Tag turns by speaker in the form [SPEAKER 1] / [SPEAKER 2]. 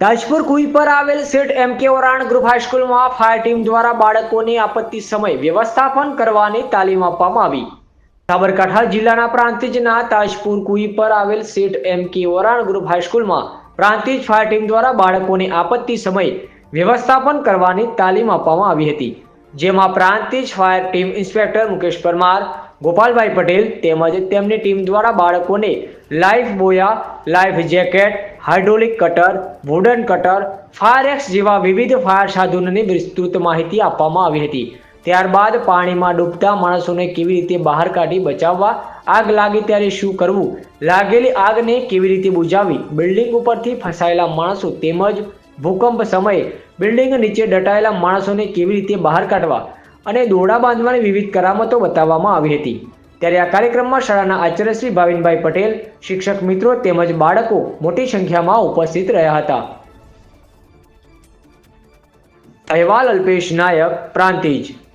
[SPEAKER 1] તાજપુર કુઈ પર આવેલ Seth M K Oran group હાઈસ્કૂલમાં fire team દ્વારા બાળકોની આપત્તિ સમય વ્યવસ્થાપન કરવાની તાલીમ આપવામાં આવી. સાબરકાંઠા જિલ્લાના પ્રાંતિજના તાજપુર કુઈ પર આવેલ Seth M K Oran group હાઈસ્કૂલમાં Prantij fire team દ્વારા બાળકોની આપત્તિ સમય વ્યવસ્થાપન કરવાની તાલીમ આપવામાં આવી હતી. જેમાં Prantij fire team inspector Mukesh Parmar Gopalbhai Patel તેમજ તેમની ટીમ દ્વારા બાળકોને life buoy, life jacket, hydraulic cutter wooden cutter fire axe જેવા વિવિધ ફાયર સાધનોની વિસ્તૃત માહિતી આપવામાં આવી હતી. ત્યારબાદ પાણીમાં ડૂબતા માણસોને કેવી રીતે બહાર કાઢી બચાવવા, આગ લાગે ત્યારે શું કરવું, લાગેલી આગને કેવી રીતે બુઝાવી બિલ્ડિંગ ઉપરથી ફસાયેલા માણસો તેમજ ભૂકંપ સમયે બિલ્ડિંગ નીચે દટાયેલા માણસોને કેવી રીતે બહાર કાઢવા અને દોરડા બાંધવાની વિવિધ કરામતો બતાવવામાં આવી હતી. ત્યારે આ કાર્યક્રમમાં શાળાના આચાર્યશ્રી ભાવિનભાઈ પટેલ, શિક્ષક મિત્રો તેમજ બાળકો મોટી સંખ્યામાં ઉપસ્થિત રહ્યા હતા. અહેવાલ અલ્પેશ નાયક, પ્રાંતિજ.